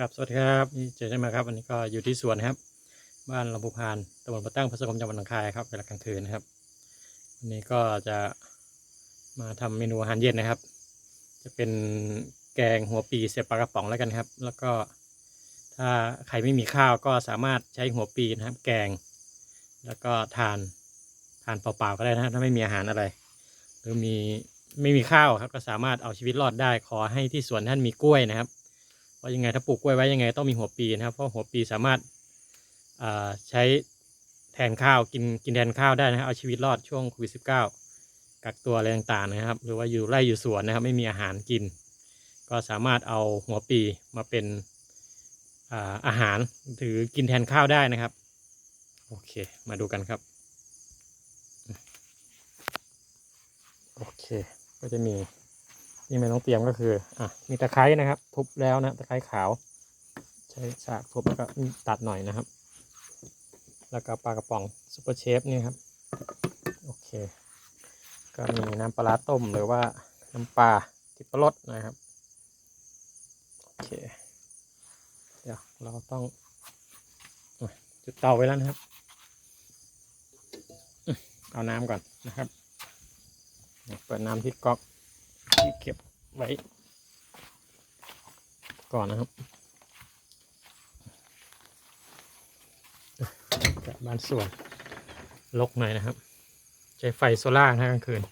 ครับสวัสดีครับนี่เจอได้มาครับวันนี้ก็อยู่ที่สวนครับ บ้านลำพูพานตำบลประตั้งพระสงฆ์จังหวัดหนองคายครับเวลากลางคืนนะครับวันนี้ก็จะมาทำเมนูอาหารเย็นนะครับ จะเป็นแกงหัวปีเสียบปลากระป๋องแล้วกันครับ แล้วก็ถ้าใครไม่มีข้าวก็สามารถใช้หัวปีนะครับ แกง แล้วก็ทานทานเปล่าๆก็ได้นะถ้าไม่มีอาหารอะไร หรือมีไม่มีข้าวครับก็สามารถเอาชีวิตรอดได้ขอให้ที่สวนท่านมีกล้วยนะครับ ราะยังไงถ้าปลูกกล้วยไว้ยังไงต้องมีหัวปีนะครับ เพราะหัวปีสามารถใช้แทนข้าวกินกินแทนข้าวได้นะครับเอาชีวิตรอดช่วงโควิดสิบเก้ากักตัวอะไรต่างๆนะครับ หรือว่าอยู่ไร่อยู่สวนนะครับ ไม่มีอาหารกิน ก็สามารถเอาหัวปีมาเป็นอาอาหารหรือกินแทนข้าวได้นะครับ โอเค มาดูกันครับ โอเค ก็จะมี นี่ไม่ต้องเตรียมก็คืออะมีตะไคร้นะครับ ทุบแล้วนะตะไคร้ขาว ใช้ฉากทุบแล้วก็ตัดหน่อยนะครับ แล้วก็ปลากระป๋องซุปเปอร์เชฟนี่ครับโอเค ก็มีน้ำปลาต้มหรือว่าน้ำปลาทิพรสนะครับโอเคเดี๋ยวเราต้องจุดเตาไว้แล้วนะครับเอาน้ำก่อนนะครับ เปิดน้ำที่ก๊อก ที่เก็บไว้ ก่อนนะครับจากบ้านสวนลกหน่อยนะครับ ใช้ไฟโซล่านะกลางคืน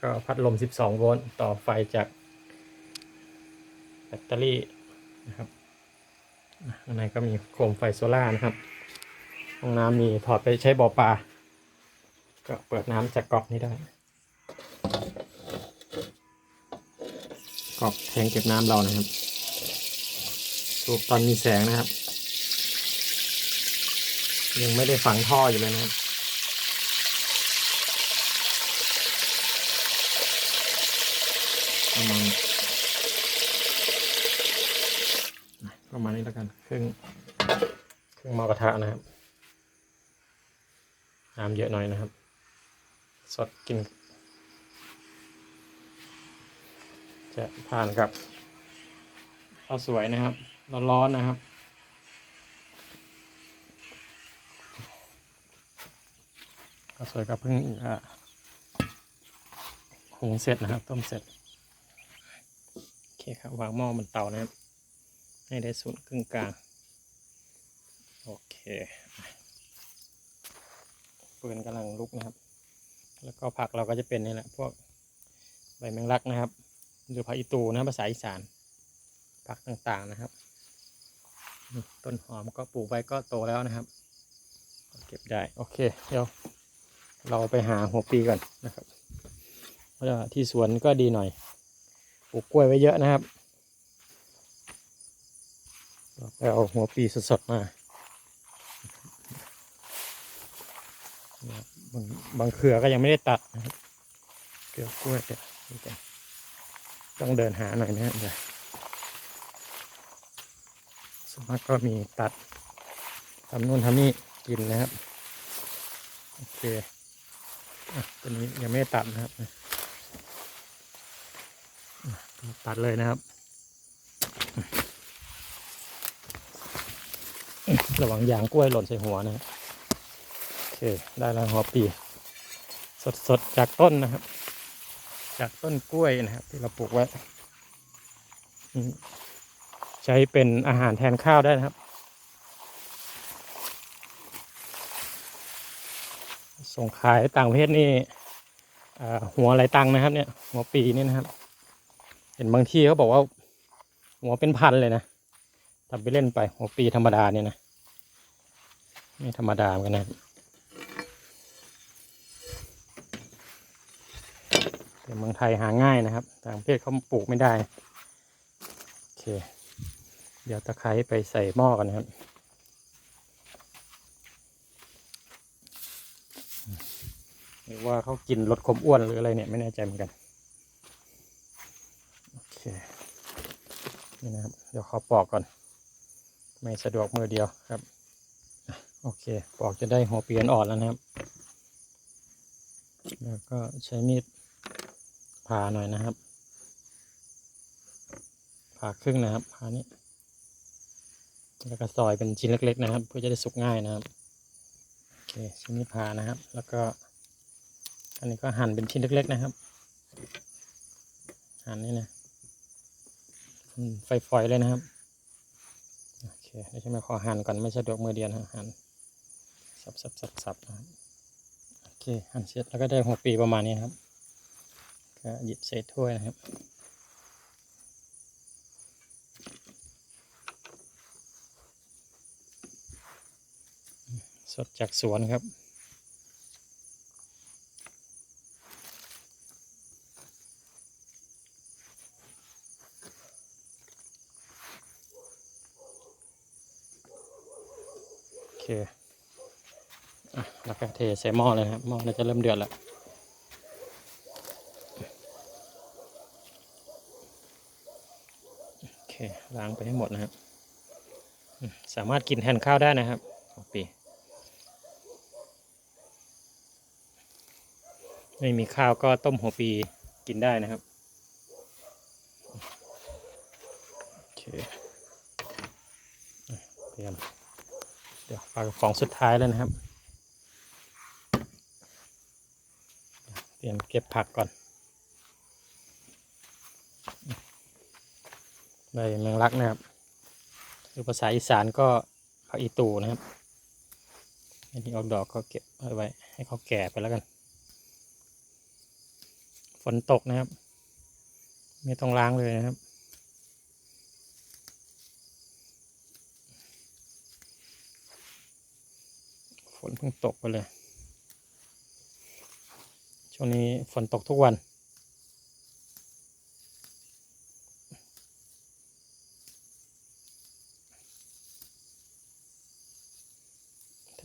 ก็พัดลม 12 โวลต์ต่อไฟจากแบตเตอรี่นะครับข้างในก็มีโคมไฟโซล่านะครับ ห้องน้ำมีถอดไปใช้บ่อปลา ก็เปิดน้ำจากก๊อกนี้ได้ อกแทงเก็บน้ำเรานะครับรูปตอนมีแสงนะครับ ยังไม่ได้ฝังท่ออยู่เลยนะครับประมาณประมาณนี้แล้วกันครึ่งครึ่งหม้อกระทะนะครับน้ำเยอะหน่อยนะครับ สดกิน จะทานกับข้าวสวยนะครับ ร้อนๆนะครับข้าวสวยก็เพิ่งอะหุงเสร็จนะครับ ต้มเสร็จ โอเคครับ วางหม้อบนเตานะครับ ให้ได้ศูนย์ครึ่งกลาง โอเคปืนกำลังลุกนะครับ แล้วก็ผักเราก็จะเป็นนี่แหละ พวกใบแมงลักนะครับ หรือผักอีตูนะภาษาอีสานผักต่างๆนะครับ ต้นหอมก็ปลูกไว้ก็โตแล้วนะครับ เก็บได้โอเคเดี๋ยวเราไปหาหัวปีก่อนนะครับเพราะที่สวนก็ดีหน่อยปลูกกล้วยไว้เยอะนะครับเราไปเอาหัวปีสดๆมาบางบางเครือก็ยังไม่ได้ตัดนะครับเกลือกล้วยเดี๋ย ต้องเดินหาหน่อยนะฮะเดี๋ยวสมากก็มีตัดทำนู่นทำนี่กินนะครับ โอเคอะตัวนี้ยังไม่ตัดนะครับตัดเลยนะครับ ระวังยางกล้วยหล่นใส่หัวนะครับโอเค ได้แล้วหัวปี สดๆ จากต้นนะครับ จากต้นกล้วยนะครับ ที่เราปลูกไว้ ใช้เป็นอาหารแทนข้าวได้นะครับ ส่งขายต่างประเทศนี่หัวอะไรตังนะครับ เนี่ย หัวปีนี่นะครับ เห็นบางที่เขาบอกว่า หัวเป็นพันเลยนะทำไปเล่นไปหัวปีธรรมดาเนี่ยนะ ไม่ธรรมดาเหมือนกันนะครับ แต่เมืองไทยหาง่ายนะครับ ต่างประเทศเขาปลูกไม่ได้ โอเค เดี๋ยวตะไคร้ไปใส่หม้อกันนะครับหรือว่าเขากินลดความอ้วนหรืออะไรเนี่ยไม่แน่ใจเหมือนกัน โอเค นี่นะครับ เดี๋ยวขอปอกก่อน ไม่สะดวกมือเดียวครับ โอเค ปอกจะได้หัวเปลี่ยนอ่อนแล้วนะครับ แล้วก็ใช้มีด ผ่าหน่อยนะครับ ผ่าครึ่งนะครับผ่านี้แล้วก็ซอยเป็นชิ้นเล็ก ๆ นะครับ เพื่อจะได้สุกง่ายนะครับโอเคชิ้นนี้ผ่านะครับ แล้วก็อันนี้ก็หั่นเป็นชิ้นเล็ก ๆ นะครับ หั่นนี่นะไฟฝอยเลยนะครับโอเคเดี๋ยวจะมาขอหั่นก่อนไม่สะดวกมือเดียวนะหั่นสับสับสับสับนะครับโอเคหั่นเสร็จแล้วก็ได้หัวปีประมาณนี้นะครับ ก็หยิบใส่ถ้วยนะครับสดจากสวนครับ โอเคอแล้วก็เทใส่หม้อเลยครับ หม้อน่าจะเริ่มเดือดแล้ว โอเค ล้างไปให้หมดนะครับ สามารถกินแทนข้าวได้นะครับหัวปี ไม่มีข้าวก็ต้มหัวปีกินได้นะครับโอเคเตรียมเดี๋ยวปลากระป๋องสุดท้ายแล้วนะครับ เตรียมเก็บผักก่อน ใบแมงลักนะครับหรือภาษาอีสานก็ผักอีตูนะครับอันนี้ออกดอกก็เก็บไว้ให้เขาแก่ไปแล้วกัน ฝนตกนะครับ ไม่ต้องล้างเลยนะครับฝนเพิ่งตกไปเลย ช่วงนี้ฝนตกทุกวัน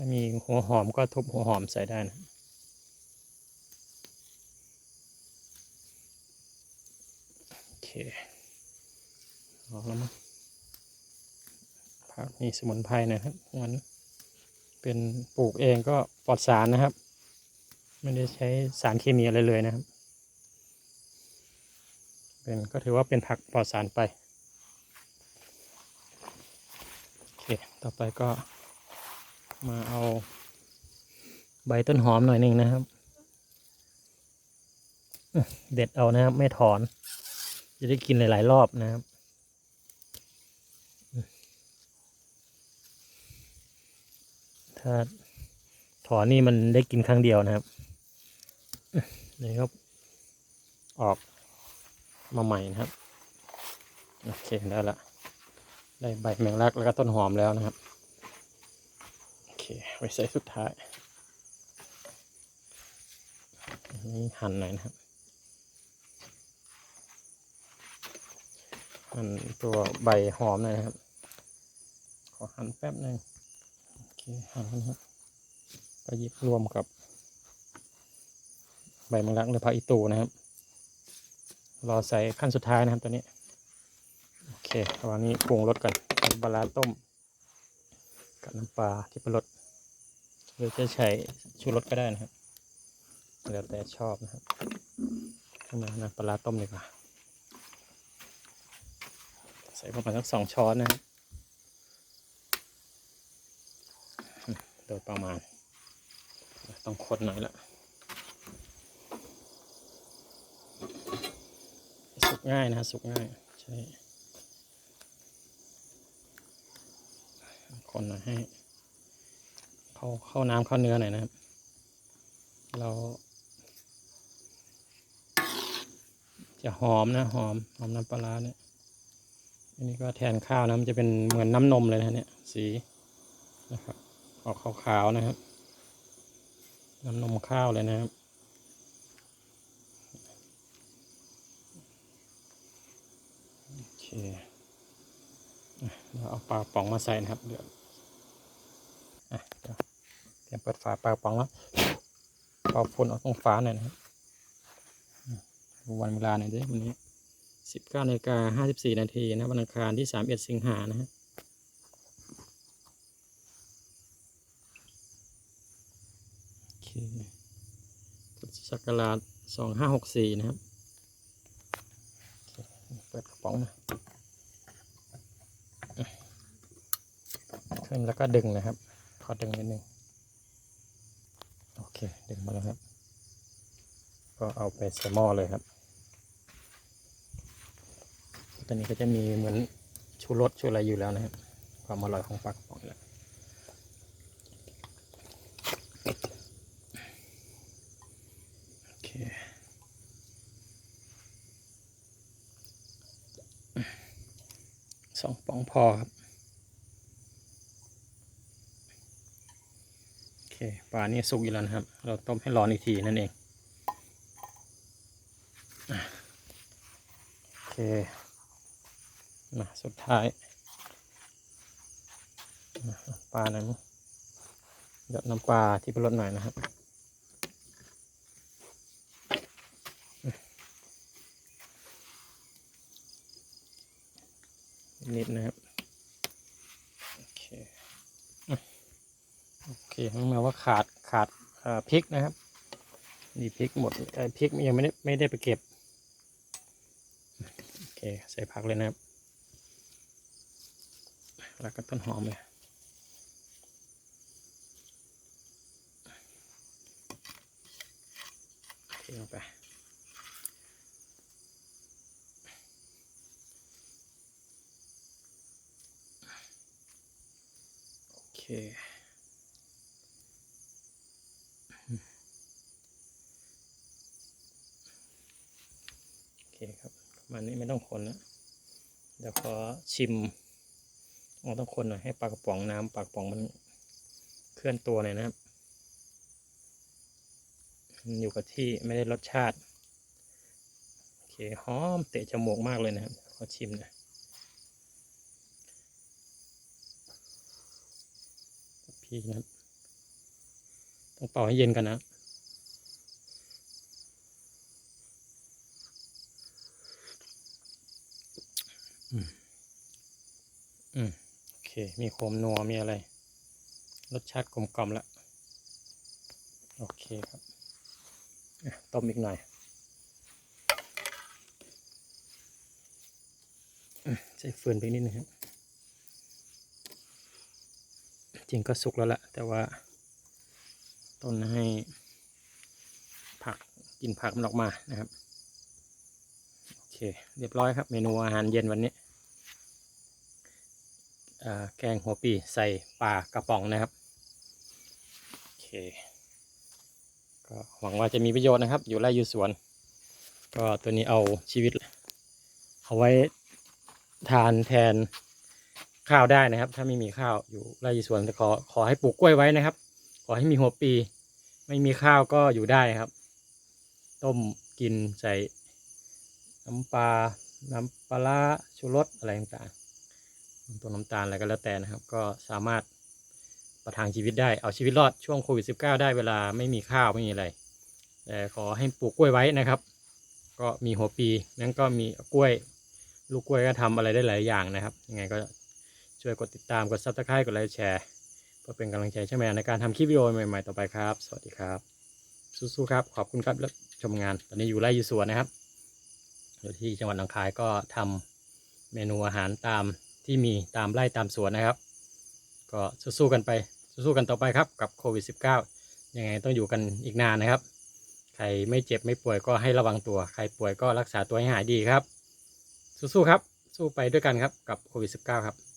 ถ้ามีหัวหอมก็ทุบหัวหอมใส่ได้นะโอเคเอาแล้วมั้งผักมีสมุนไพรนะครับมันเป็นปลูกเองก็ปลอดสารนะครับ ไม่ได้ใช้สารเคมีอะไรเลยนะครับ เป็นก็ถือว่าเป็นผักปลอดสารไป โอเค ต่อไปก็ มาเอา ใบต้นหอมหน่อยหนึ่งนะครับ เด็ดเอานะครับ ไม่ถอน จะได้กินหลาย ๆ รอบนะครับถ้าถอนนี่มันได้กินครั้งเดียวนะครับนี่ครับ ออกมาใหม่นะครับ โอเคได้ละ ได้ใบแมงลักแล้วก็ต้นหอมแล้วนะครับ ไว้ใส่สุดท้ายนี่หั่นหน่อยนะครับ หั่นตัวใบหอมหน่อยนะครับ ขอหั่นแป๊บหนึ่งโอเคหั่นนะครับก็ยิบรวมกับ ใบมงลักหรือผักอีตูนะครับ รอใส่ขั้นสุดท้ายนะครับตัวนี้ โอเคระหว่างนี้ปรุงรสกันน้ำปลาต้มกับน้ำปลาที่เป็นรส รือจะใช้ชูรสก็ได้นะครับแล้วแต่ชอบนะครับขึ้นมาน้ำปลาต้มดีกว่าใส่ประมาณสักสองช้อนนะครับโดยประมาณ ต้องคนหน่อยละสุกง่ายนะสุกง่ายใช่คนหน่อยให้ เข้าเข้าน้ำเข้าเนื้อหน่อยนะครับ เรา จะหอมนะหอมหอมน้ำปลาร้าเนี่ยอันนี้ก็แทนข้าวนะมันจะเป็นเหมือนน้ำนมเลยนะเนี่ยสีนะครับ ออกขาวๆนะครับ น้ำนมข้าวเลยนะครับโอเคเราเอาปลาป๋องมาใส่นะครับเดี๋ยว เปิดฝาเปล่าปองแล้วเอาพ่นออกตรงฝาหน่อยนะครับวันเวลาหน่อยดิวันนี้สิบเก้านาฬิกาห้าสิบสี่นาทีนะวันอังคารที่สามเอ็ดสิงหานะฮะโอเคศักราชสองห้าหกสี่นะครับ เปิดกระป๋องนะขึ้นแล้วก็ดึงนะครับ ขอดึงนิดนึง ดึงมาแล้วครับ ก็เอาไปใส่หม้อเลยครับ ตอนนี้ก็จะมีเหมือนชูรสชูอะไรอยู่แล้วนะครับ ความอร่อยของปลากระป๋องแล้วสองปองพอครับ โอเค ปลานี่สุกอยู่แล้วนะครับ เราต้มให้ร้อนอีกทีนั่นเองโอเคมาสุดท้ายปลาหน่อยมั้งหยดน้ำปลาที่เป็นรสหน่อยนะครับนิดนะครับ โอเคอะโอ เคข้างมาว่าขาดขาดพริกนะครับนี่พริกหมดไอ้พริกยังไม่ได้ไม่ได้ไปเก็บโอเคใส่ผักเลยนะครับ แล้วก็ต้นหอมเลยเทลงไปโอเค โอเคครับมันนี้ไม่ต้องคนแล้วเดี๋ยวขอชิมอ๋อต้องคนหน่อยให้ปลากระป๋องน้ำปลากระป๋องมันเคลื่อนตัวหน่อยนะครับอยู่กับที่ไม่ได้รสชาติ โอเคหอมเตะจมูกมากเลยนะครับขอชิมหน่อยพี่นะต้องเป่าให้เย็นกันนะ อืม โอเค มีโคมนัว มีอะไร รสชาติกลมกล่อมแล้วโอเคครับต้มอีกหน่อยใส่ฟืนไปนิดนึงครับ จริงก็สุกแล้วแหละแต่ว่า ต้นให้ผักกินผักมันออกมานะครับ เคเรียบร้อยครับ เมนูอาหารเย็นวันนี้แกงหัวปีใส่ปลากระป๋องนะครับ โอเค ก็หวังว่าจะมีประโยชน์นะครับ อยู่ไร่อยู่สวน ก็ตัวนี้เอาชีวิต เอาไว้ทานแทนข้าวได้นะครับ ถ้าไม่มีข้าวอยู่ไร่อยู่สวนจะขอขอให้ปลูกกล้วยไว้นะครับ ขอให้มีหัวปี ไม่มีข้าวก็อยู่ได้ครับ ต้มกินใส่ น้ำปลา น้ำปลาชูรสอะไรต่างๆตัวน้ำตาลอะไรก็แล้วแต่นะครับ ก็สามารถประทังชีวิตได้ เอาชีวิตรอดช่วงโควิด -19 ได้เวลาไม่มีข้าวไม่มีอะไร แต่ขอให้ปลูกกล้วยไว้นะครับ ก็มีหัวปีนั้นก็มีกล้วย ลูกกล้วยก็ทำอะไรได้หลายอย่างนะครับ ยังไงก็ช่วยกดติดตาม กดซับสไครต์กดไลค์แชร์เพื่อเป็นกำลังใจใช่ไหมในการทำคลิปวิดีโอใหม่ๆต่อไปครับ สวัสดีครับ สู้ๆครับ ขอบคุณครับแล้วชมงาน ตอนนี้อยู่ไร่อยู่สวนนะครับ อยู่ที่จังหวัดหนองคายก็ทำเมนูอาหารตามที่มีตามไร่ตามสวนนะครับ ก็สู้ๆกันไปสู้ๆกันต่อไปครับกับโควิด -19 ยังไงต้องอยู่กันอีกนานนะครับ ใครไม่เจ็บไม่ป่วยก็ให้ระวังตัว ใครป่วยก็รักษาตัวให้หายดีครับ สู้ๆครับ สู้ไปด้วยกันครับกับโควิด -19 ครับ